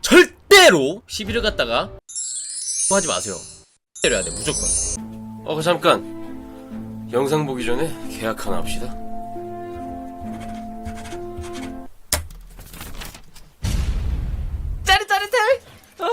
절대로 시비를 갖다가 하지 마세요. 때려야 돼 무조건. 어 그 잠깐 영상 보기 전에 계약 하나 합시다. 짜릿짜릿해. 어.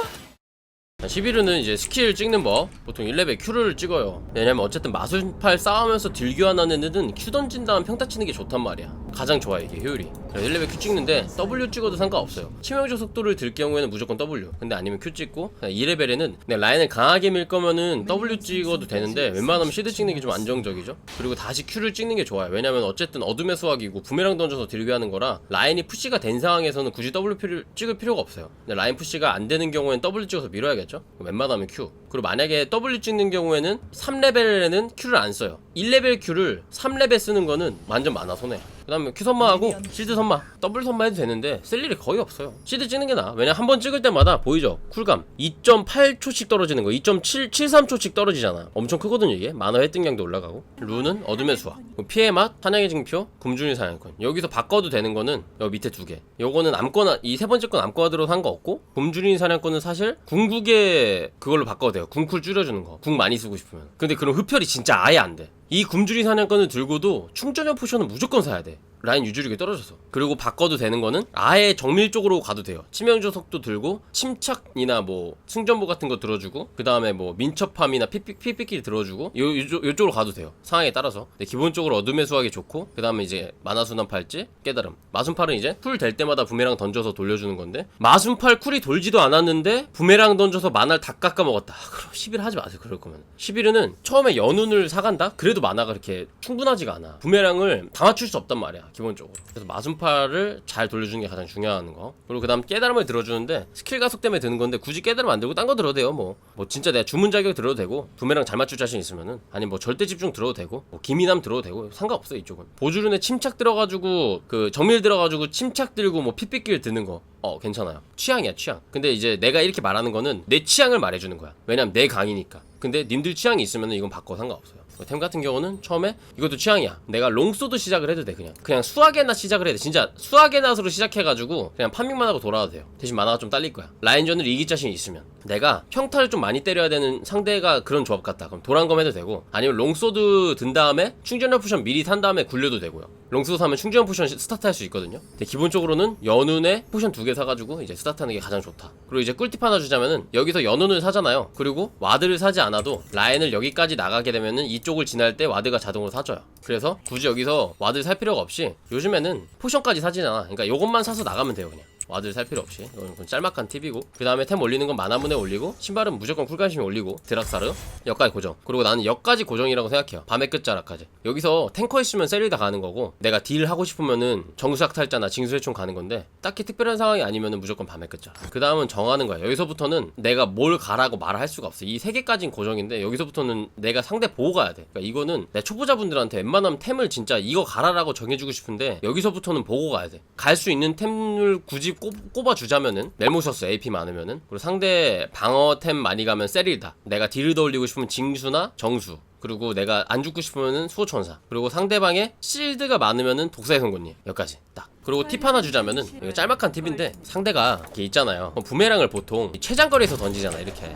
11호는 이제 스킬 찍는 법 보통 1레벨 Q를 찍어요 왜냐면 어쨌든 마술팔 싸우면서 딜 교환하는 애는 Q 던진 다음 평타 치는 게 좋단 말이야 가장 좋아 이게 효율이. 1레벨 Q 찍는데 W 찍어도 상관없어요. 치명적 속도를 들 경우에는 무조건 W. 근데 아니면 Q 찍고 2레벨에는 그냥 라인을 강하게 밀 거면은 W 찍어도 되는데 웬만하면 시드 찍는 게 좀 안정적이죠. 그리고 다시 Q를 찍는 게 좋아요. 왜냐면 어쨌든 어둠의 수학이고 부메랑 던져서 딜 교하는 거라 라인이 푸시가 된 상황에서는 굳이 W 필요, 찍을 필요가 없어요. 근데 라인 푸시가 안 되는 경우에는 W 찍어서 밀어야겠죠? 웬만하면 Q. 그리고 만약에 W 찍는 경우에는 3레벨에는 Q를 안 써요. 1레벨 Q를 3레벨 쓰는 거는 완전 많아 손해 그 다음에 Q 선마하고 시드 선마 더블 선마 해도 되는데 쓸 일이 거의 없어요. 시드 찍는 게 나아. 왜냐 한 번 찍을 때마다 보이죠? 쿨감. 2.8초씩 떨어지는 거. 2.773초씩 떨어지잖아. 엄청 크거든요 이게. 만화 획득량도 올라가고. 룬은 어둠의 수학 피해 맛 사냥의 징표 굶주린 사냥꾼. 여기서 바꿔도 되는 거는 여기 밑에 두개. 요거는 아무거나 이 세 번째 건 아무거나 들어도 상관없고 굶주린 사냥꾼은 사실 궁극에 그걸로 바꿔도 돼요. 궁쿨 줄여주는 거궁 많이 쓰고 싶으면. 근데 그럼 흡혈이 진짜 아예 안돼 이 굶주린 사냥꾼을 들고도 충전형 포션은 무조건 사야 돼. 라인 유지력이 떨어져서. 그리고 바꿔도 되는 거는 아예 정밀 쪽으로 가도 돼요. 치명조석도 들고 침착이나 뭐 승전보 같은 거 들어주고 그 다음에 뭐 민첩함이나 피픽기 들어주고 요, 요쪽, 요쪽으로 가도 돼요. 상황에 따라서. 근데 기본적으로 어둠의 수학이 좋고 그 다음에 이제 만화순환 팔찌 깨달음. 마순팔은 이제 쿨될 때마다 부메랑 던져서 돌려주는 건데 마순팔 쿨이 돌지도 않았는데 부메랑 던져서 만화를 다 깎아 먹었다. 아, 그럼 11 하지 마세요. 그럴 거면. 11은 처음에 연운을 사간다? 그래도 만화가 그렇게 충분하지가 않아. 부메랑을 다 맞출 수 없단 말이야. 기본적으로. 그래서 마순팔을 잘 돌려주는 게 가장 중요한 거. 그리고 그 다음 깨달음을 들어주는데 스킬 가속 때문에 드는 건데 굳이 깨달음 안 들고 딴 거 들어도 돼요. 뭐. 뭐 진짜 내가 주문 자격 들어도 되고 부메랑 잘 맞출 자신 있으면은 아니 뭐 절대 집중 들어도 되고 뭐 기민함 들어도 되고 상관없어 이쪽은. 보주륜에 침착 들어가지고 그 정밀 들어가지고 침착 들고 뭐 피삐길 드는 거. 어 괜찮아요. 취향이야 취향. 근데 이제 내가 이렇게 말하는 거는 내 취향을 말해주는 거야. 왜냐면 내 강이니까. 근데 님들 취향이 있으면 이건 바꿔 상관없어요. 템 같은 경우는 처음에 이것도 취향이야. 내가 롱소드 시작을 해도 돼 그냥. 그냥 수학의 낫 시작을 해야 돼. 진짜 수학의 낫으로 시작해가지고 그냥 판밍만 하고 돌아와도 돼요. 대신 만화가 좀 딸릴 거야. 라인전을 이길 자신이 있으면. 내가 평타를 좀 많이 때려야 되는 상대가 그런 조합 같다. 그럼 도란검 해도 되고 아니면 롱소드 든 다음에 충전력 포션 미리 탄 다음에 굴려도 되고요. 롱소드 사면 충전 포션 시- 스타트 할 수 있거든요. 근데 기본적으로는 연운에 포션 두 개 사가지고 이제 스타트 하는 게 가장 좋다. 그리고 이제 꿀팁 하나 주자면은 여기서 연운을 사잖아요. 그리고 와드를 사지 않아도 라인을 여기까지 나가게 되면은 이 쪽을 지날 때 와드가 자동으로 사줘요. 그래서 굳이 여기서 와드를 살 필요가 없이 요즘에는 포션까지 사지잖아. 그러니까 요것만 사서 나가면 돼요 그냥. 와드를 살 필요 없이. 이건 그냥 짤막한 팁이고. 그 다음에 템 올리는 건 만화문에 올리고 신발은 무조건 쿨간심에 올리고 드락사르 역까지 고정. 그리고 나는 역까지 고정이라고 생각해요. 밤의 끝자락까지. 여기서 탱커 있으면 세리다 가는 거고 내가 딜 하고 싶으면은 정수학 탈자나 징수해총 가는 건데 딱히 특별한 상황이 아니면은 무조건 밤의 끝자락. 그 다음은 정하는 거야 여기서부터는 내가 뭘 가라고 말을 할 수가 없어. 이 세 개까지는 고정인데 여기서부터는 내가 상대 보고 가야 돼. 그러니까 이거는 내 초보자분들한테 웬만하면 템을 진짜 이거 가라라고 정해주고 싶은데 여기서부터는 보고 가야 돼갈 수 있는 템을 굳이 꼽, 꼽 아주자면은 멜모셔스 AP 많으면은 그리고 상대 방어템 많이 가면 세릴다. 내가 딜을 더 올리고 싶으면 징수나 정수. 그리고 내가 안 죽고 싶으면은 수호천사. 그리고 상대방의 실드가 많으면은 독사의 송곳니 여기까지. 딱. 그리고 팁 하나 주자면은 이거 짤막한 팁인데 상대가 이게 있잖아요. 부메랑을 보통 이 최장거리에서 던지잖아 이렇게.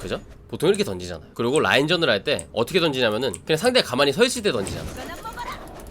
그죠? 보통 이렇게 던지잖아. 그리고 라인전을 할 때 어떻게 던지냐면은 그냥 상대가 가만히 서 있을 때 던지잖아.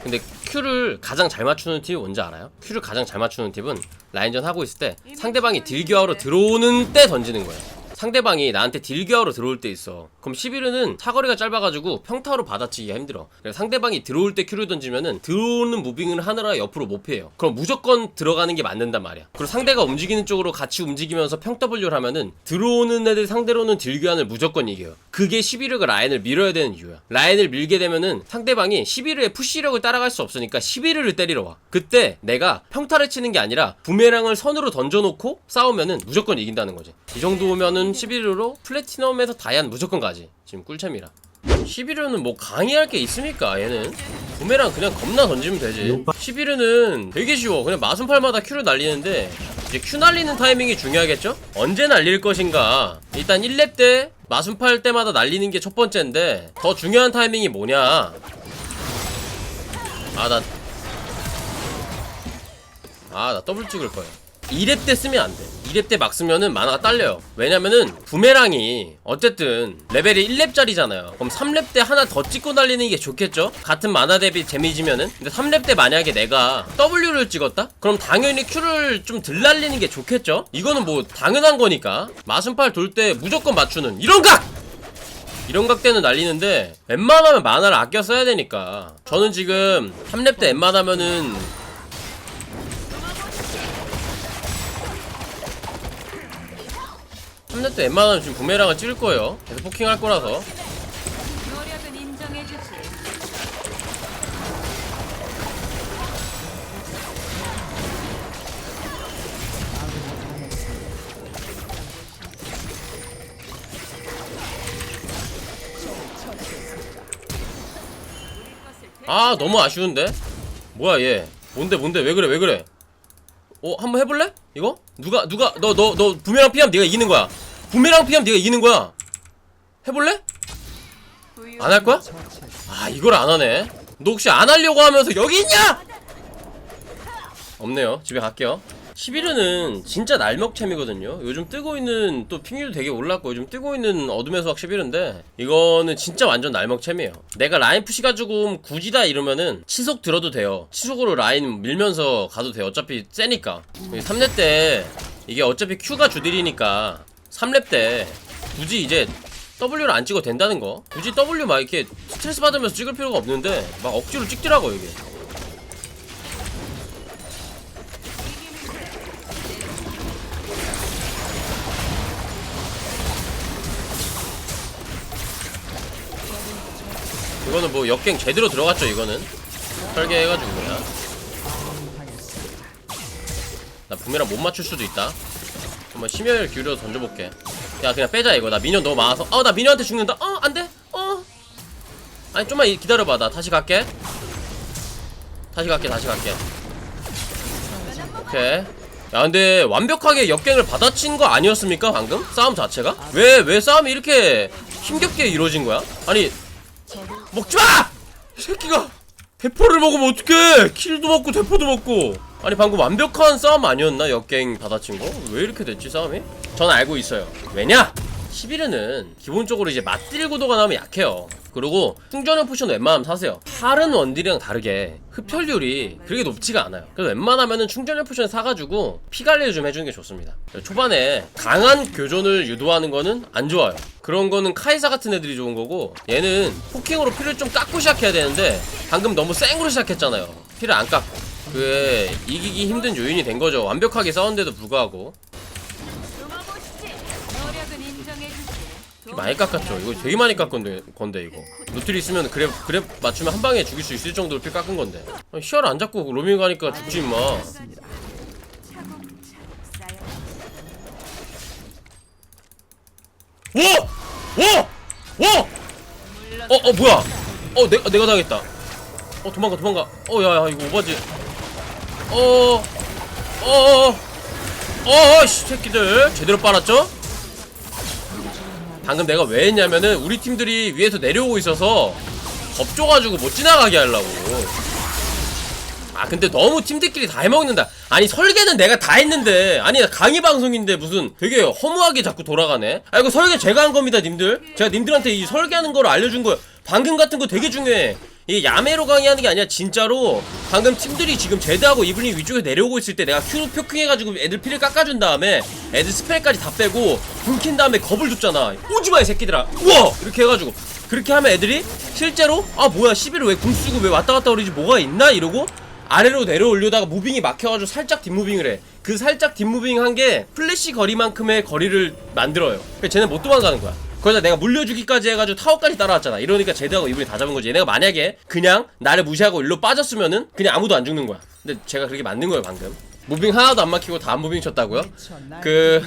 근데 Q를 가장 잘 맞추는 팁이 뭔지 알아요? Q를 가장 잘 맞추는 팁은 라인전 하고 있을 때 상대방이 딜교하러 들어오는 때 던지는 거예요. 상대방이 나한테 딜교하러 들어올 때 있어. 그럼 11은 사거리가 짧아가지고 평타로 받아치기가 힘들어. 상대방이 들어올 때 큐를 던지면은 들어오는 무빙을 하느라 옆으로 못 피해요. 그럼 무조건 들어가는 게 맞는단 말이야. 그리고 상대가 움직이는 쪽으로 같이 움직이면서 평 W를 하면은 들어오는 애들 상대로는 딜교환을 무조건 이겨요. 그게 11가 라인을 밀어야 되는 이유야. 라인을 밀게 되면은 상대방이 11의 푸시력을 따라갈 수 없으니까 11을 때리러 와. 그때 내가 평타를 치는 게 아니라 부메랑을 선으로 던져놓고 싸우면은 무조건 이긴다는 거지. 이 정도면은 11으로 플래티넘에서 다이안 무조건 가지. 지금 꿀챔이라. 11호는 뭐 강의할 게 있습니까 얘는? 부메랑 그냥 겁나 던지면 되지. 11호는 되게 쉬워. 그냥 마순팔마다 큐를 날리는데 이제 큐 날리는 타이밍이 중요하겠죠? 언제 날릴 것인가. 일단 1렙 때 마순팔 때마다 날리는 게 첫 번째인데 더 중요한 타이밍이 뭐냐? 아나. 아나 더블 찍을 거야 2렙 때 쓰면 안 돼. 2렙 때 막 쓰면은 만화가 딸려요. 왜냐면은 부메랑이 어쨌든 레벨이 1렙짜리잖아요. 그럼 3렙 때 하나 더 찍고 날리는 게 좋겠죠? 같은 만화 대비 데미지면은. 근데 3렙 때 만약에 내가 W를 찍었다? 그럼 당연히 Q를 좀 덜 날리는 게 좋겠죠? 이거는 뭐 당연한 거니까. 마순팔 돌 때 무조건 맞추는 이런 각! 이런 각대는 날리는데 웬만하면 만화를 아껴 써야 되니까 저는 지금 3렙 때 웬만하면은 삼렙때 웬만하면 지금 부메랑을 찌를 거예요. 계속 포킹할 거라서. 노력은 인정해주지. 아 너무 아쉬운데? 뭐야 얘. 뭔데 뭔데? 왜 그래 왜 그래? 어 한번 해볼래 이거? 누가 누가 너 너 너 부메랑 피하면 네가 이기는 거야. 부메랑 피하면 네가 이기는 거야. 해볼래? 안 할 거야? 아 이걸 안 하네. 너 혹시 안 하려고 하면서 여기 있냐? 없네요. 집에 갈게요 11회는 진짜 날먹챔이거든요. 요즘 뜨고 있는 또 핑유도 되게 올랐고 요즘 뜨고 있는 어둠의 수학 11회인데 이거는 진짜 완전 날먹챔이에요. 내가 라인 푸시가 조금 굳이다 이러면은 치속 들어도 돼요. 치속으로 라인 밀면서 가도 돼요. 어차피 세니까. 3렙 때 이게 어차피 Q가 주딜이니까 3렙 때 굳이 이제 W를 안 찍어도 된다는 거. 굳이 W 막 이렇게 스트레스 받으면서 찍을 필요가 없는데 막 억지로 찍더라고 이게 이거는 뭐 역갱 제대로 들어갔죠 이거는? 설계해가지고 그냥. 나 부메랑 못 맞출 수도 있다. 한번 심혈 기울여서 던져볼게. 야 그냥 빼자 이거. 나 미니언 너무 많아서. 어나 미니언한테 죽는다. 어 안돼? 어? 아니 좀만 이- 기다려봐. 나 다시 갈게. 다시 갈게 다시 갈게. 오케이. 야 근데 완벽하게 역갱을 받아친 거 아니었습니까 방금? 싸움 자체가? 왜 왜 싸움이 이렇게 힘겹게 이루어진 거야? 아니 먹지마! 이 새끼가 대포를 먹으면 어떡해 킬도 먹고 대포도 먹고 아니 방금 완벽한 싸움 아니었나 역갱 받아친 거? 왜 이렇게 됐지 싸움이? 전 알고 있어요 왜냐? 11회는 기본적으로 이제 맞딜 구도가 나오면 약해요. 그리고 충전형 포션 웬만하면 사세요. 다른 원딜이랑 다르게 흡혈률이 그렇게 높지가 않아요. 그래서 웬만하면은 충전형 포션 사가지고 피 관리를 좀 해주는 게 좋습니다. 초반에 강한 교전을 유도하는 거는 안 좋아요. 그런 거는 카이사 같은 애들이 좋은 거고 얘는 포킹으로 피를 좀 깎고 시작해야 되는데 방금 너무 생으로 시작했잖아요. 피를 안 깎고. 그게 이기기 힘든 요인이 된 거죠. 완벽하게 싸웠는데도 불구하고 많이 깎았죠 이거 되게 많이 깎은 건데, 건데 이거 노틸 있으면 그래 그래 맞추면 한 방에 죽일 수 있을 정도로 피 깎은 건데 시야를 안 잡고 로밍 가니까 죽지 임마. 오! 오! 오! 어, 어, 뭐야? 어, 내가, 내가 당했다. 어, 도망가, 도망가. 어, 야, 야, 이거 오바지. 어, 어, 어, 어, 어, 씨, 새끼들. 제대로 빨았죠? 방금 내가 왜 했냐면은, 우리 팀들이 위에서 내려오고 있어서, 겁줘가지고 못 지나가게 하려고. 아 근데 너무 팀들끼리 다 해먹는다. 아니 설계는 내가 다 했는데. 아니 나 강의 방송인데 무슨 되게 허무하게 자꾸 돌아가네? 아 이거 설계 제가 한 겁니다 님들. 제가 님들한테 이 설계하는 거를 알려준 거예요. 방금 같은 거 되게 중요해 이 야매로 강의하는 게 아니라 진짜로 방금 팀들이 지금 제드하고 이블린 위쪽에 내려오고 있을 때 내가 큐 표킹해가지고 애들 피를 깎아준 다음에 애들 스펠까지 다 빼고 굶킨 다음에 겁을 줬잖아 오지마 이 새끼들아 우와 이렇게 해가지고 그렇게 하면 애들이 실제로 아 뭐야 11을 왜 궁 쓰고 왜 왔다 갔다 그러지 뭐가 있나 이러고 아래로 내려올려다가 무빙이 막혀가지고 살짝 뒷무빙을 해. 그 살짝 뒷무빙 한 게 플래시 거리만큼의 거리를 만들어요. 그래서 쟤는 못 도망가는 거야. 거기다 내가 물려주기까지 해가지고 타워까지 따라왔잖아. 이러니까 제드하고 이분이 다 잡은 거지. 얘네가 만약에 그냥 나를 무시하고 일로 빠졌으면은 그냥 아무도 안 죽는 거야. 근데 제가 그렇게 만든 거예요 방금. 무빙 하나도 안 막히고 다 무빙 쳤다고요? 그...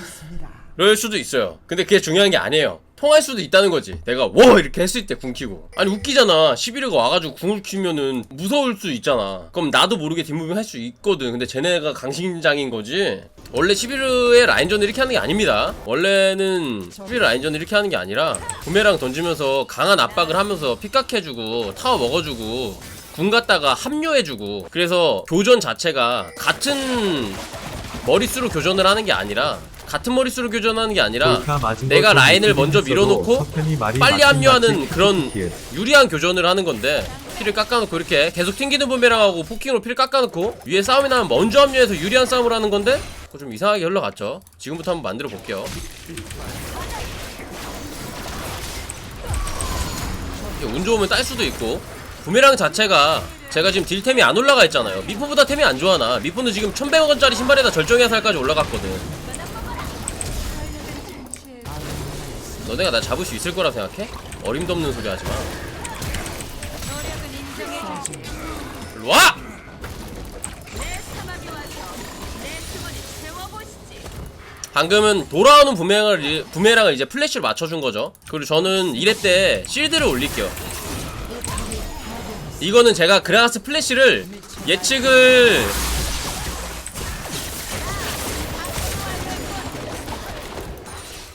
그럴 수도 있어요. 근데 그게 중요한 게 아니에요. 통할 수도 있다는 거지. 내가 워 이렇게 했을 때 궁 키고. 아니 웃기잖아. 11위가 와가지고 궁을 키면은 무서울 수 있잖아. 그럼 나도 모르게 뒷무빙 할 수 있거든. 근데 쟤네가 강심장인 거지. 원래 11위의 라인전을 이렇게 하는 게 아닙니다. 원래는 11위 라인전을 이렇게 하는 게 아니라 구매랑 던지면서 강한 압박을 하면서 픽각해주고 타워 먹어주고 궁 갖다가 합류해주고 그래서 교전 자체가 같은 머릿수로 교전을 하는 게 아니라 같은 머릿수로 교전하는 게 아니라 내가 거 라인을 좀 먼저 밀어놓고 빨리 합류하는 그런. 유리한 교전을 하는 건데 피를 깎아놓고 이렇게 계속 튕기는 부메랑하고 포킹으로 피를 깎아놓고 위에 싸움이 나면 먼저 합류해서 유리한 싸움을 하는 건데 그거 좀 이상하게 흘러갔죠. 지금부터 한번 만들어 볼게요. 운 좋으면 딸 수도 있고 부메랑 자체가 제가 지금 딜템이 안 올라가 있잖아요. 미포보다 템이 안 좋아나. 미포는 지금 1100원짜리 신발에다 절정의 살까지 올라갔거든 너네가 나 잡을 수 있을 거라 생각해? 어림도 없는 소리 하지 마. 와! 방금은 돌아오는 부메랑을, 부메랑을 이제 플래시로 맞춰준 거죠. 그리고 저는 2렙 때 실드를 올릴게요. 이거는 제가 그라가스 플래시를 예측을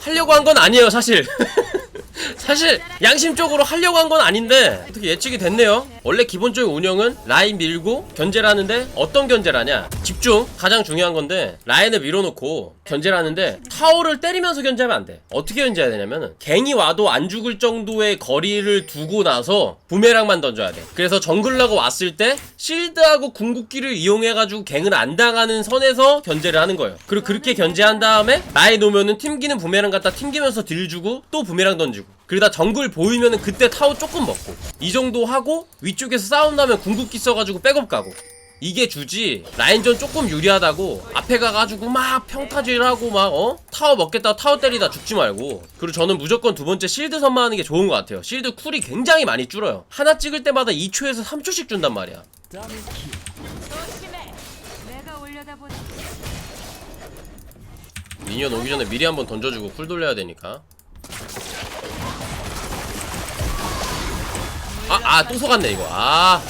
하려고 한 건 아니에요, 사실. 사실 양심적으로 하려고 한 건 아닌데 어떻게 예측이 됐네요. 원래 기본적인 운영은 라인 밀고 견제를 하는데 어떤 견제를 하냐? 집중 가장 중요한 건데 라인을 밀어놓고 견제를 하는데 타워를 때리면서 견제하면 안 돼. 어떻게 견제해야 되냐면은 갱이 와도 안 죽을 정도의 거리를 두고 나서 부메랑만 던져야 돼. 그래서 정글러가 왔을 때 실드하고 궁극기를 이용해가지고 갱을 안 당하는 선에서 견제를 하는 거예요. 그리고 그렇게 견제한 다음에 라인 오면은 튕기는 부메랑 갖다 튕기면서 딜 주고 또 부메랑 던지고 그러다 정글 보이면은 그때 타워 조금 먹고 이 정도 하고 위쪽에서 싸움 나면 궁극기 써가지고 백업 가고 이게 주지. 라인전 조금 유리하다고. 앞에 가가지고 막 평타질하고 막 어? 타워 먹겠다 타워 때리다 죽지 말고. 그리고 저는 무조건 두 번째 실드 선마하는 게 좋은 것 같아요. 실드 쿨이 굉장히 많이 줄어요. 하나 찍을 때마다 2초에서 3초씩 준단 말이야. 미니언 오기 전에 미리 한번 던져주고 쿨 돌려야 되니까. 아아 또 속았네 이거. 아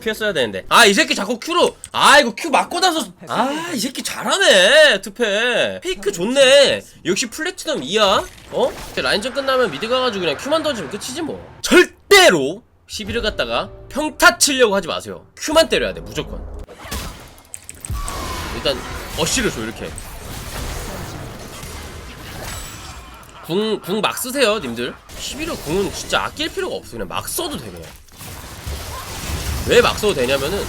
피했어야 되는데. 아, 이 새끼 자꾸 큐로. 아, 이거 큐 맞고 나서. 아, 이 새끼 잘하네. 투페. 페이크 좋네. 역시 플래티넘 2야? 어? 라인전 끝나면 미드 가가지고 그냥 큐만 던지면 끝이지 뭐. 절대로! 11을 갖다가 평타 치려고 하지 마세요. 큐만 때려야 돼, 무조건. 일단, 어시를 줘, 이렇게. 궁, 궁 막 쓰세요, 님들. 11호 궁은 진짜 아낄 필요가 없어. 그냥 막 써도 돼, 그냥. 왜 막 써도 되냐면은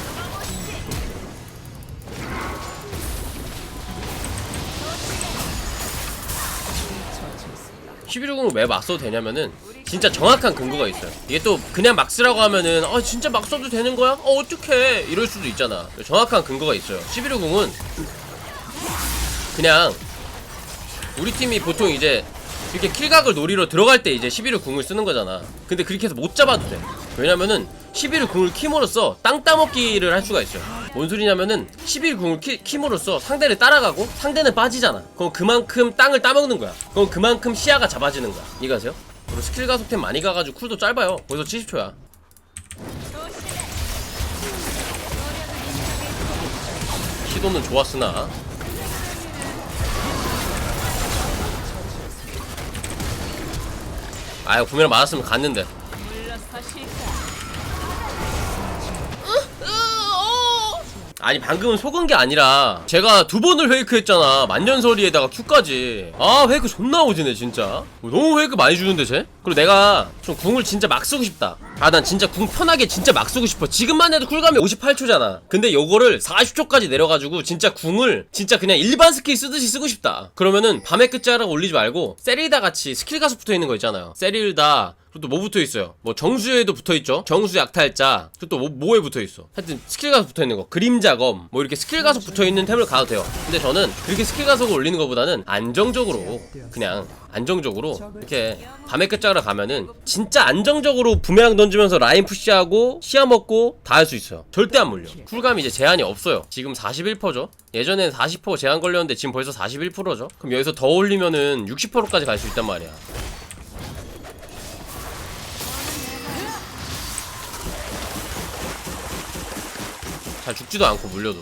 (11호궁을) 왜막 써도 되냐면은 진짜 정확한 근거가 있어요 이게 또 그냥 막 쓰라고 하면은 아 진짜 막 써도 되는 거야? 어 어떡해 이럴 수도 있잖아 정확한 근거가 있어요 (11호궁은) 그냥 우리 팀이 보통 이제 이렇게 킬각을 노리러 들어갈 때 이제 11호 궁을 쓰는 거잖아. 근데 그렇게 해서 못 잡아도 돼. 왜냐면은 11호 궁을 킴으로써 땅 따먹기를 할 수가 있어요. 뭔 소리냐면은 11 궁을 키, 킴으로써 상대를 따라가고 상대는 빠지잖아. 그럼 그만큼 땅을 따먹는 거야. 그럼 그만큼 시야가 잡아지는 거야. 이해가세요? 그리고 스킬 가속템 많이 가가지고 쿨도 짧아요. 거기서 70초야. 조심해. 시도는 좋았으나 아유 구매를 맞았으면 갔는데? 아니 방금은 속은 게 아니라 제가 두 번을 페이크 했잖아. 만년설이에다가 Q까지. 아 페이크 존나 오지네 진짜. 너무 페이크 많이 주는데 쟤? 그리고 내가 좀 궁을 진짜 막 쓰고 싶다 아 난 진짜 궁 편하게 진짜 막 쓰고 싶어 지금만 해도 쿨감이 58초잖아 근데 요거를 40초까지 내려가지고 진짜 궁을 진짜 그냥 일반 스킬 쓰듯이 쓰고 싶다 그러면은 밤의 끝자락 올리지 말고 세릴다 같이 스킬 가속 붙어있는 거 있잖아요 세릴다 그리고 또 뭐 붙어 있어요? 뭐 정수에도 붙어 있죠. 정수 약탈자. 그리고 또 뭐, 뭐에 붙어 있어? 하여튼 스킬 가속 붙어 있는 거. 그림자검. 뭐 이렇게 스킬 가속 붙어 있는 템을 가도 돼요. 근데 저는 그렇게 스킬 가속을 올리는 것보다는 안정적으로 그냥 안정적으로 이렇게 밤의 끝자락을 가면은 진짜 안정적으로 부메랑 던지면서 라인 푸시하고 시야 먹고 다 할 수 있어요. 절대 안 물려. 쿨감이 이제 제한이 없어요. 지금 41%죠. 예전엔 40% 제한 걸렸는데 지금 벌써 41%죠. 그럼 여기서 더 올리면은 60%까지 갈 수 있단 말이야. 잘 죽지도 않고 물려도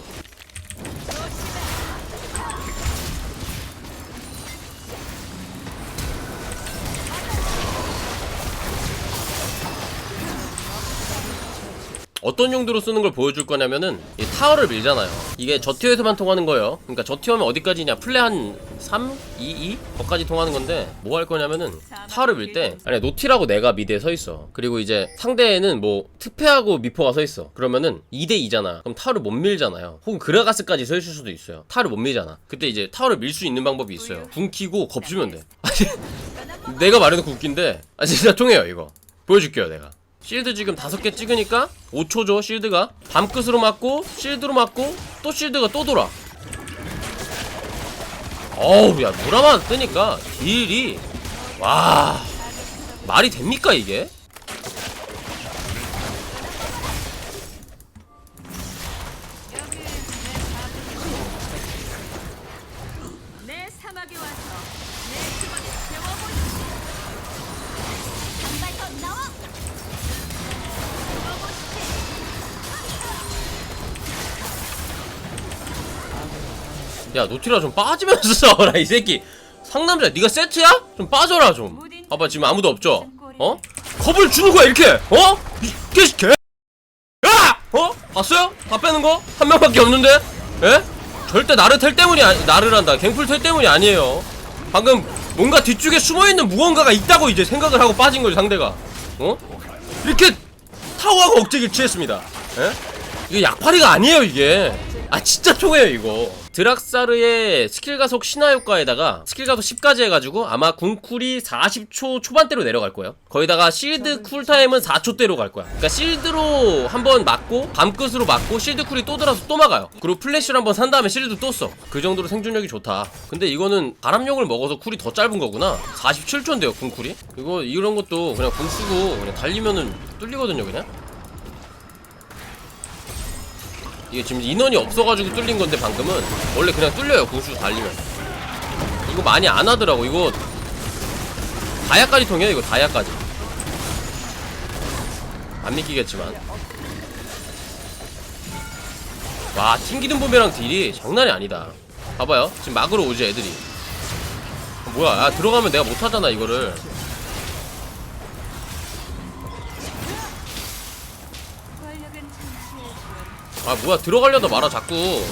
어떤 용도로 쓰는 걸 보여줄 거냐면은 이 타워를 밀잖아요. 이게 저티어에서만 통하는 거예요. 그러니까 저티어면 어디까지냐? 플레 한 3? 2? 2? 거까지 통하는 건데 뭐 할 거냐면은 타워를 밀 때 아니 노티라고 내가 미드에 서 있어. 그리고 이제 상대에는 뭐 특패하고 미포가 서 있어. 그러면은 2대 2잖아. 그럼 타워를 못 밀잖아요. 혹은 그라가스까지 서 있을 수도 있어요. 타워를 못 밀잖아. 그때 이제 타워를 밀 수 있는 방법이 있어요. 궁 키고 겁주면 돼. 아니 내가 말해놓고 웃긴데. 아 진짜 통해요 이거. 보여줄게요 내가 실드 지금 다섯 개 찍으니까 5초죠 실드가. 밤끝으로 맞고 실드로 맞고 또 실드가 또 돌아. 어우 야 무라만 뜨니까 딜이. 와 말이 됩니까 이게? 야 노티라 좀 빠지면서 싸워라 이 새끼 상남자 네가 세트야? 좀 빠져라 좀 봐봐 지금 아무도 없죠? 어? 겁을 주는 거야 이렇게 어? 이 개새끼 야! 어? 봤어요? 다 빼는 거? 한 명밖에 없는데? 예? 절대 나르 텔 때문이 아니 나르란다 갱플 텔 때문이 아니에요 방금 뭔가 뒤쪽에 숨어있는 무언가가 있다고 이제 생각을 하고 빠진 거죠 상대가 어? 이렇게 타워하고 억제기를 취했습니다 예? 이게 약팔이가 아니에요 이게 아 진짜 통해요 이거 드락사르의 스킬 가속 신화 효과에다가 스킬 가속 10까지 해가지고 아마 궁쿨이 40초 초반대로 내려갈 거예요. 거기다가 실드 쿨타임은 4초대로 갈 거야. 그러니까 실드로 한번 맞고 밤끝으로 맞고 실드 쿨이 또 들어서 또 막아요. 그리고 플래시를 한번 산 다음에 실드 또 써 그 정도로 생존력이 좋다. 근데 이거는 바람용을 먹어서 쿨이 더 짧은 거구나. 47초인데요 궁쿨이. 이거 이런 것도 그냥 궁 쓰고 그냥 달리면은 뚫리거든요 그냥 이게 지금 인원이 없어가지고 뚫린 건데 방금은 원래 그냥 뚫려요 궁수 달리면. 이거 많이 안 하더라고 이거. 다야까지 통해요 이거 다야까지. 안 믿기겠지만. 와 튕기는 봄이랑 딜이 장난이 아니다. 봐봐요. 지금 막으로 오지 애들이. 어, 뭐야 아 들어가면 내가 못하잖아 이거를 아 뭐야 들어가려다 말아 자꾸.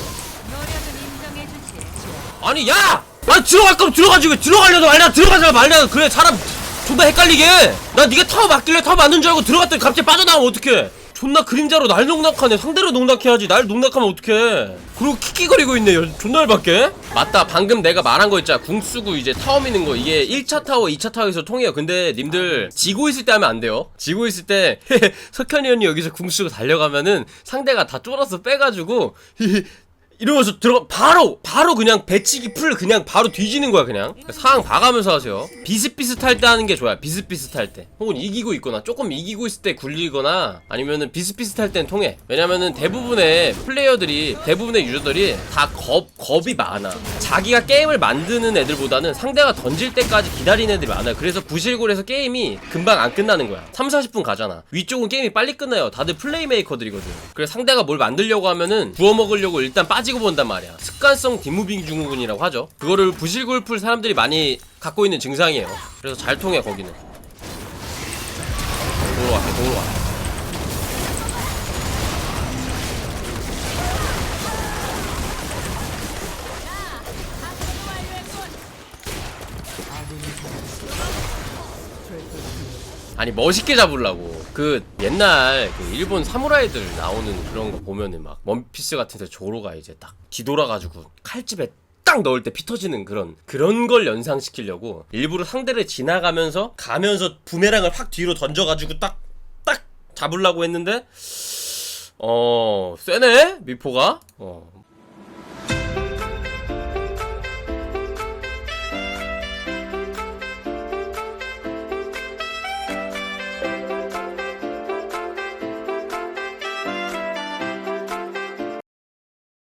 아니 야! 아 들어갈 거면 들어가지 왜 들어가려도 말냐 들어가자 말냐 그래 사람 존나 헷갈리게 나 니가 타워 맞길래 타워 맞는 줄 알고 들어갔더니 갑자기 빠져나오면 어떡해 존나 그림자로 날 농락하네. 상대로 농락해야지. 날 농락하면 어떡해? 그리고 킥킥거리고 있네 여- 존나 열받게. 맞다. 방금 내가 말한 거 있잖아 궁 쓰고 이제 타워 미는 거. 이게 1차 타워 2차 타워에서 통해요. 근데 님들 지고 있을 때 하면 안 돼요. 지고 있을 때 석현이 형이 여기서 궁 쓰고 달려가면은 상대가 다 쫄아서 빼가지고 이러면서 들어가 바로 바로 그냥 배치기 풀 그냥 바로 뒤지는 거야 그냥. 상황 봐가면서 하세요. 비슷비슷할 때 하는 게 좋아요 비슷비슷할 때. 혹은 이기고 있거나 조금 이기고 있을 때 굴리거나 아니면은 비슷비슷할 땐 통해. 왜냐면은 대부분의 플레이어들이 대부분의 유저들이 다 겁, 겁이 많아. 자기가 게임을 만드는 애들보다는 상대가 던질 때까지 기다리는 애들이 많아요. 그래서 부실골에서 게임이 금방 안 끝나는 거야. 3, 40분 가잖아. 위쪽은 게임이 빨리 끝나요. 다들 플레이메이커들이거든. 그래서 상대가 뭘 만들려고 하면은 구워 먹으려고 일단 빠지 고 본단 말이야. 습관성 뒷무빙 증후군이라고 하죠. 그거를 부실골풀 사람들이 많이 갖고 있는 증상이에요. 그래서 잘 통해 거기는. 도로 갈게 도로 갈게 아니 멋있게 잡으려고. 그 옛날 그 일본 사무라이들 나오는 그런 거 보면은 막 원피스 같은 데 조로가 이제 딱 뒤돌아가지고 칼집에 딱 넣을 때 피 터지는 그런 그런 걸 연상시키려고 일부러 상대를 지나가면서 가면서 부메랑을 확 뒤로 던져가지고 딱 딱 잡으려고 했는데 어 쎄네? 미포가? 어